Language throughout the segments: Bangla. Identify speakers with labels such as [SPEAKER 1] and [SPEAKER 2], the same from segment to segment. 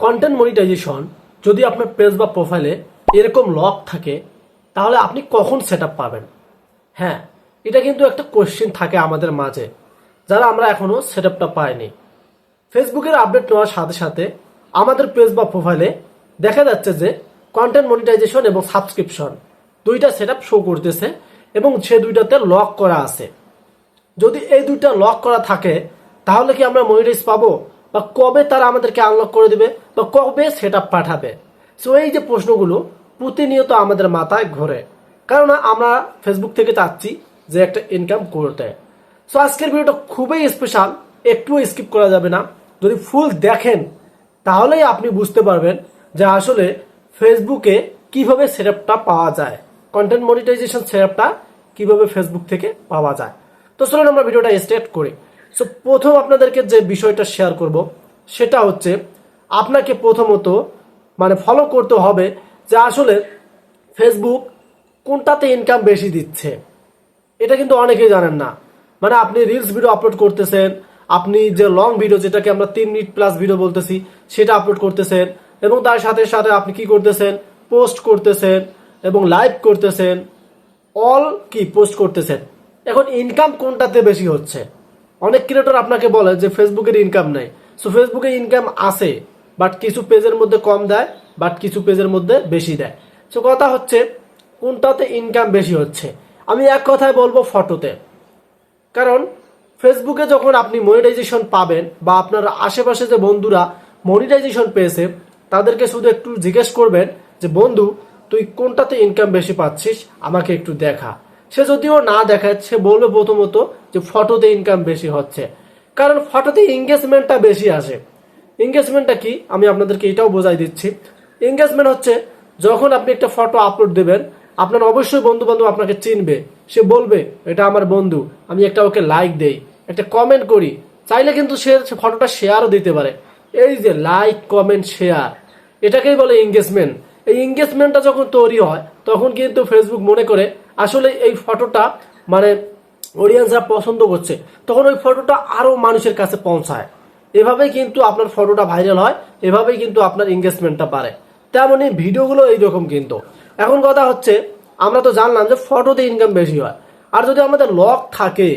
[SPEAKER 1] কন্টেন্ট মনিটাইজেশন যদি আপনার পেজ বা প্রোফাইলে এরকম লক থাকে, তাহলে আপনি কখন সেট পাবেন? হ্যাঁ এটা কিন্তু একটা কোশ্চেন থাকে আমাদের মাঝে, যারা আমরা এখনও সেট আপটা পাইনি ফেসবুকের আপডেট নেওয়ার সাথে সাথে আমাদের পেজ বা প্রোফাইলে দেখা যাচ্ছে যে কন্টেন্ট মনিটাইজেশন এবং সাবস্ক্রিপশন দুইটা সেট আপ শো করতেছে এবং সে দুইটাতে লক করা আছে। যদি এই দুইটা লক করা থাকে, তাহলে কি আমরা মনিটাইজ পাবো? বা কবে তারা আমাদেরকে আনলক করে দিবে বা কবে সেটা পাঠাবে? সো এই যে প্রশ্নগুলো প্রতিনিয়ত আমাদের মাথায় ঘোরে। কারণ আমরা ফেসবুক থেকে চাচ্ছি যে একটা ইনকাম করতে। সো আজকের ভিডিওটা খুবই স্পেশাল একটুও স্কিপ করা যাবে না। যদি ফুল দেখেন, তাহলেই আপনি বুঝতে পারবেন যে আসলে ফেসবুকে কীভাবে সেটআপটা পাওয়া যায়। কন্টেন্ট মনিটাইজেশন সেটআপটা কীভাবে ফেসবুক থেকে পাওয়া যায়। তো চলুন আমরা ভিডিওটা স্টার্ট করি। সো প্রথম আপনাদেরকে যে বিষয়টা শেয়ার করব, সেটা হচ্ছে আপনাকে প্রথমত মানে ফলো করতে হবে যে আসলে ফেসবুক কোনটাতে ইনকাম বেশি দিচ্ছে। এটা কিন্তু অনেকেই জানেন না। মানে আপনি রিলস ভিডিও আপলোড করতেছেন, আপনি যে লং ভিডিও যেটাকে আমরা তিন মিনিট প্লাস ভিডিও বলতেছি, সেটা আপলোড করতেছেন এবং তার সাথে সাথে আপনি কি করতেছেন? পোস্ট করতেছেন এবং লাইভ করতেছেন অল কি? পোস্ট করতেছেন। এখন ইনকাম কোনটাতে বেশি হচ্ছে? অনেক ক্রিয়েটর আপনাকে বলে যে ফেসবুকের ইনকাম নাই। সো ফেসবুকে ইনকাম আছে বাট কিছু পেজের মধ্যে কম দেয় বাট কিছু পেজের মধ্যে বেশি দেয়। সো কথা হচ্ছে, কোনটাতে ইনকাম বেশি হচ্ছে? আমি এক কথায় বলব ফটোতে কারণ ফেসবুকে যখন আপনি মনিটাইজেশন পাবেন, বা আপনার আশেপাশে যে বন্ধুরা মনিটাইজেশন পেয়েছে, তাদেরকে শুধু একটু জিজ্ঞেস করবেন যে, বন্ধু, তুই কোনটাতে ইনকাম বেশি পাচ্ছিস? আমাকে একটু দেখা। সে যদিও না দেখায় সে বলবে প্রথমত যে ফটোতে ইনকাম বেশি হচ্ছে। কারণ ফটোতে এঙ্গেজমেন্টটা বেশি আসে। এঙ্গেজমেন্টটা কি? আমি আপনাদেরকে এটাও বোঝাই দিচ্ছি। এঙ্গেজমেন্ট হচ্ছে যখন আপনি একটা ফটো আপলোড দেবেন, আপনার অবশ্যই বন্ধু বান্ধব আপনাকে চিনবে। সে বলবে, এটা আমার বন্ধু, আমি একটা ওকে লাইক দেই, একটা কমেন্ট করি। চাইলে কিন্তু সে ফটোটা শেয়ারও দিতে পারে। এই যে লাইক কমেন্ট শেয়ার এটাকেই বলে এঙ্গেজমেন্ট এই এঙ্গেজমেন্টটা যখন তৈরি হয়, তখন কিন্তু ফেসবুক মনে করে, আসলে এই ফটোটা মানে অডিয়েন্সরা পছন্দ করছে, তখন ওই ফটোটা আরও মানুষের কাছে পৌঁছায়। এভাবেই কিন্তু আপনার ফটোটা ভাইরাল হয়, এভাবেই কিন্তু আপনার এঙ্গেজমেন্টটা বাড়ে। তেমনই ভিডিওগুলো এইরকম কিন্তু। এখন কথা হচ্ছে, আমরা তো জানলাম যে ফটোতে ইনকাম বেশি হয়। আর যদি আমাদের লক থাকে,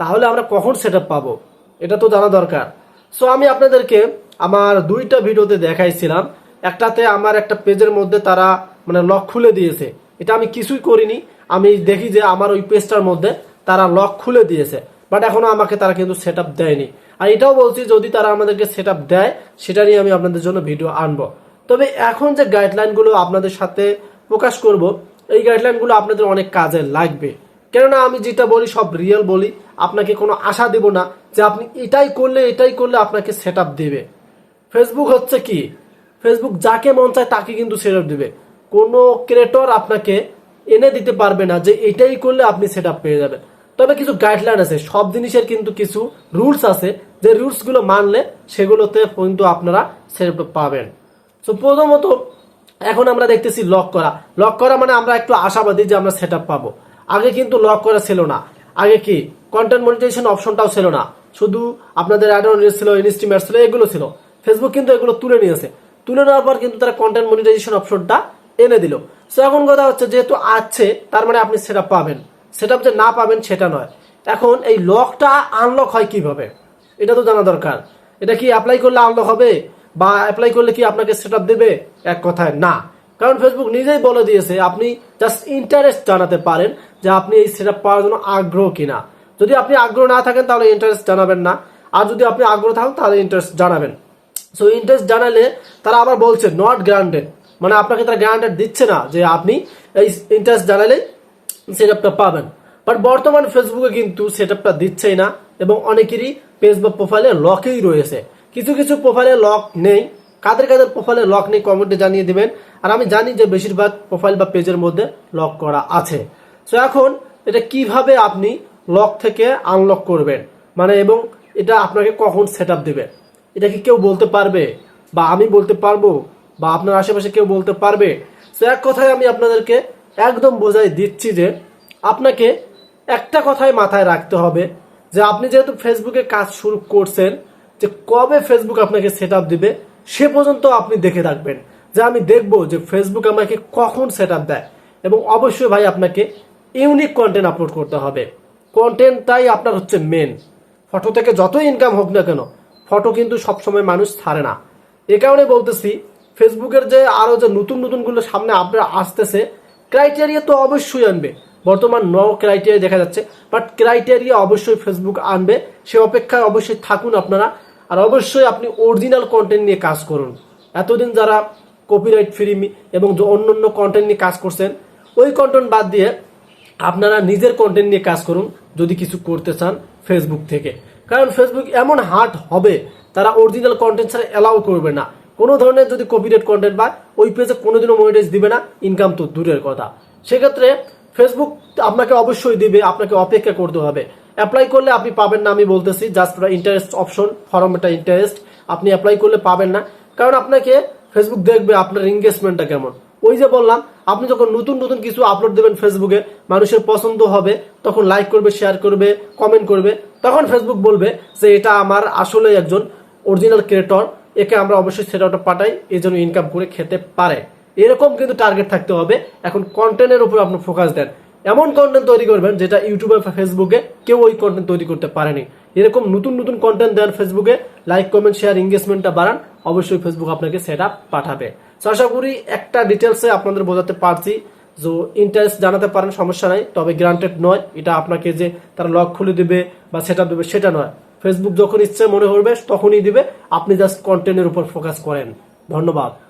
[SPEAKER 1] তাহলে আমরা কখন সেট আপ পাবো? এটা তো জানা দরকার। সো আমি আপনাদেরকে আমার দুইটা ভিডিওতে দেখাইছিলাম। একটাতে আমার একটা পেজের মধ্যে তারা মানে লক খুলে দিয়েছে। এটা আমি কিছুই করিনি। আমি দেখি যে আমার ওই পেজটার মধ্যে তারা লক খুলে দিয়েছে। বাট এখনও আমাকে তারা কিন্তু সেট আপ দেয়নি। আর এটাও বলছি, যদি তারা আমাদেরকে সেট দেয়, সেটা নিয়ে আমি আপনাদের জন্য ভিডিও আনব। তবে এখন যে গাইডলাইনগুলো আপনাদের সাথে প্রকাশ করব, এই গাইডলাইনগুলো আপনাদের অনেক কাজে লাগবে। কেননা আমি যেটা বলি, সব রিয়েল বলি। আপনাকে কোনো আশা দেব না যে আপনি এটাই করলে এটাই করলে আপনাকে সেট আপ দেবে। ফেসবুক হচ্ছে কি? ফেসবুক যাকে মন চায় তাকে কিন্তু সেট আপ দেবে। কোনো ক্রিয়েটর আপনাকে এনে দিতে পারবে না যে এটাই করলে আপনি সেট আপ পেয়ে যাবেন। তবে কিছু গাইডলাইন আছে, সব জিনিসের কিন্তু কিছু রুলস আছে, যে রুলসগুলো মানলে সেগুলোতে কিন্তু আপনারা সেট পাবেন। তো প্রথমত এখন আমরা দেখতেছি লক করা। লক করা মানে আমরা একটু আশাবাদী যে আমরা সেট আপ পাবো। আগে কিন্তু লক করা ছিল না। আগে কি? কন্টেন্ট মনিটাইজেশন অপশনটাও ছিল না। শুধু আপনাদের অ্যাডন ছিল ইনস্টিমেট ছিল, এগুলো ছিল। ফেসবুক কিন্তু এগুলো তুলে নিয়েছে। তুলে নেওয়ার পর কিন্তু তারা কন্টেন্ট মনিটাইজেশন অপশনটা এনে দিল। সো এখন কথা হচ্ছে যেহেতু আছে, তার মানে আপনি সেটা পাবেন। সেটা যে না পাবেন সেটা নয়। এখন এই লকটা আনলক হয় কীভাবে? এটা তো জানা দরকার। এটা কি অ্যাপ্লাই করলে আনলক হবে? বা অ্যাপ্লাই করলে কি আপনাকে সেট দেবে? এক কথায় না। কারণ ফেসবুক নিজেই বলে দিয়েছে, আপনি জাস্ট ইন্টারেস্ট জানাতে পারেন যে আপনি এই সেট পাওয়ার জন্য আগ্রহ কিনা। যদি আপনি আগ্রহ না থাকেন, তাহলে ইন্টারেস্ট জানাবেন না। আর যদি আপনি আগ্রহ থাকেন, তাহলে ইন্টারেস্ট জানাবেন। সো ইন্টারেস্ট জানালে তারা আবার বলছে নট গ্রান্টেড মানে আপনাকে তারা গ্রান্টেড দিচ্ছে না যে আপনি এই ইন্টারেস্ট জানালে সেট পাবেন। বাট বর্তমান ফেসবুকে কিন্তু সেট দিচ্ছেই না এবং অনেকেরই পেজ বা প্রোফাইলে লকেই রয়েছে। কিছু কিছু প্রোফাইলে লক নেই। কাদের কাদের প্রোফাইলে লক নেই কমেন্টে জানিয়ে দেবেন। আর আমি জানি যে বেশিরভাগ প্রোফাইল বা পেজের মধ্যে লক করা আছে। সো এখন এটা কীভাবে আপনি লক থেকে আনলক করবেন? মানে এবং এটা আপনাকে কখন সেট আপ দেবে? এটা কি কেউ বলতে পারবে, বা আমি বলতে পারব, বা আপনার আশেপাশে কেউ বলতে পারবে। তো এক কথায় আমি আপনাদেরকে একদম বোঝাই দিচ্ছি যে আপনাকে একটা কথাই মাথায় রাখতে হবে যে আপনি যেহেতু ফেসবুকে কাজ শুরু করছেন, যে কবে ফেসবুক আপনাকে সেট আপ দিবে সে পর্যন্ত আপনি দেখে থাকবেন যে আমি দেখব যে ফেসবুক আমাকে কখন সেট আপ দেয় এবং অবশ্যই ভাই আপনাকে ইউনিক কন্টেন্ট আপলোড করতে হবে। কন্টেন্টটাই আপনার হচ্ছে মেন ফটো থেকে যতই ইনকাম হোক না কেন ফটো কিন্তু সবসময় মানুষ ছাড়ে না। এ কারণে বলতেছি, ফেসবুকের যে আরও যে নতুন নতুনগুলো সামনে আপনার আসতেছে ক্রাইটেরিয়া তো অবশ্যই আনবে। বর্তমান ন ক্রাইটেরিয়া দেখা যাচ্ছে বাট ক্রাইটেরিয়া অবশ্যই ফেসবুক আনবে। সে অপেক্ষায় অবশ্যই থাকুন আপনারা, আর অবশ্যই আপনি অরিজিনাল কন্টেন্ট নিয়ে কাজ করুন। এতদিন যারা কপিরাইট ফ্রি এবং যে অন্য অন্য কন্টেন্ট নিয়ে কাজ করছেন, ওই কন্টেন্ট বাদ দিয়ে আপনারা নিজের কন্টেন্ট নিয়ে কাজ করুন, যদি কিছু করতে চান ফেসবুক থেকে। কারণ ফেসবুক এমন হার্ড হবে, তারা অরিজিনাল কন্টেন্ট ছাড়া অ্যালাউ করবে না। কোনো ধরনের যদি কপিরাইট কন্টেন্ট বা ওই পেজে কোনোদিনও মনিটাইজ দিবে না ইনকাম তো দূরের কথা। সেক্ষেত্রে ফেসবুক আপনাকে অবশ্যই দিবে, আপনাকে অপেক্ষা করতে হবে। অ্যাপ্লাই করলে আপনি পাবেন না, আমি বলতেছি জাস্ট ইন্টারেস্ট অপশন ফরম একটা ইন্টারেস্ট আপনি অ্যাপ্লাই করলে পাবেন না। কারণ আপনাকে ফেসবুক দেখবে আপনার এঙ্গেজমেন্টটা কেমন। ওই যে বললাম, আপনি যখন নতুন নতুন কিছু আপলোড দেবেন ফেসবুকে মানুষের পছন্দ হবে, তখন লাইক করবে শেয়ার করবে কমেন্ট করবে। তখন ফেসবুক বলবে যে এটা আমার আসলে একজন অরিজিনাল ক্রিয়েটর একে আমরা অবশ্যই সেটা ওটা পাঠাই এই জন্য ইনকাম করে খেতে পারে। এরকম কিন্তু টার্গেট থাকতে হবে। এখন কন্টেন্টের উপর আপনি ফোকাস দেন। এমন কন্টেন্ট তৈরি করবেন যেটা ইউটিউবে ফেসবুকে কেউ ওই কন্টেন্ট তৈরি করতে পারেনি। এরকম নতুন নতুন কন্টেন্ট দেন ফেসবুকে লাইক কমেন্ট শেয়ার এঙ্গেজমেন্টটা বাড়ান, অবশ্যই ফেসবুক আপনাকে সেট পাঠাবে। So, আশা করি একটা ডিটেলসে আপনাদের বোঝাতে পারছি যে ইন্টারেস্ট জানাতে পারেন সমস্যা নাই। তবে গ্রান্টেড নয়। এটা আপনাকে যে তারা লক খুলে দিবে বা সেটা দেবে সেটা নয়। ফেসবুক যখন ইচ্ছে মনে করবে তখনই দিবে। আপনি জাস্ট কন্টেন্টের উপর ফোকাস করেন। ধন্যবাদ।